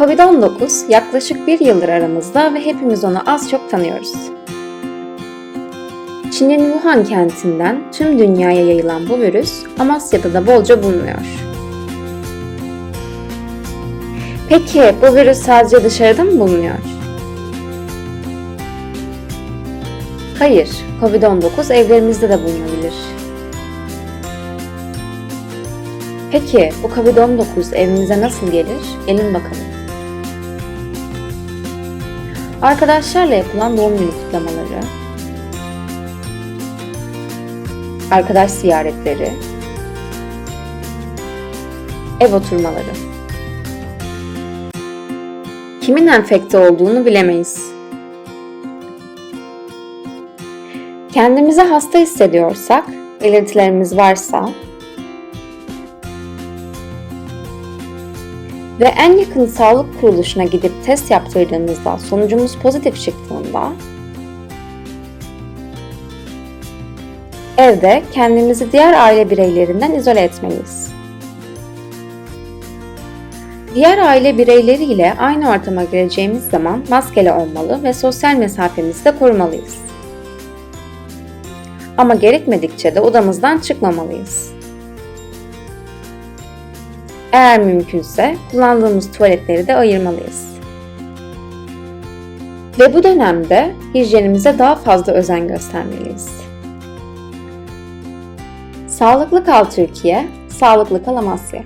Covid-19 yaklaşık bir yıldır aramızda ve hepimiz onu az çok tanıyoruz. Çin'in Wuhan kentinden tüm dünyaya yayılan bu virüs Amasya'da da bolca bulunuyor. Peki bu virüs sadece dışarıda mı bulunuyor? Hayır, Covid-19 evlerimizde de bulunabilir. Peki bu Covid-19 evimize nasıl gelir? Gelin bakalım. Arkadaşlarla yapılan doğum günü kutlamaları, arkadaş ziyaretleri, ev oturmaları. Kimin enfekte olduğunu bilemeyiz. Kendimizi hasta hissediyorsak, belirtilerimiz varsa ve en yakın sağlık kuruluşuna gidip test yaptırdığımızda sonucumuz pozitif çıktığında evde kendimizi diğer aile bireylerinden izole etmeliyiz. Diğer aile bireyleriyle aynı ortama gireceğimiz zaman maskeli olmalı ve sosyal mesafemizi de korumalıyız. Ama gerekmedikçe de odamızdan çıkmamalıyız. Eğer mümkünse kullandığımız tuvaletleri de ayırmalıyız. Ve bu dönemde hijyenimize daha fazla özen göstermeliyiz. Sağlıklı Kal Türkiye, Sağlıklı Kal Amasya.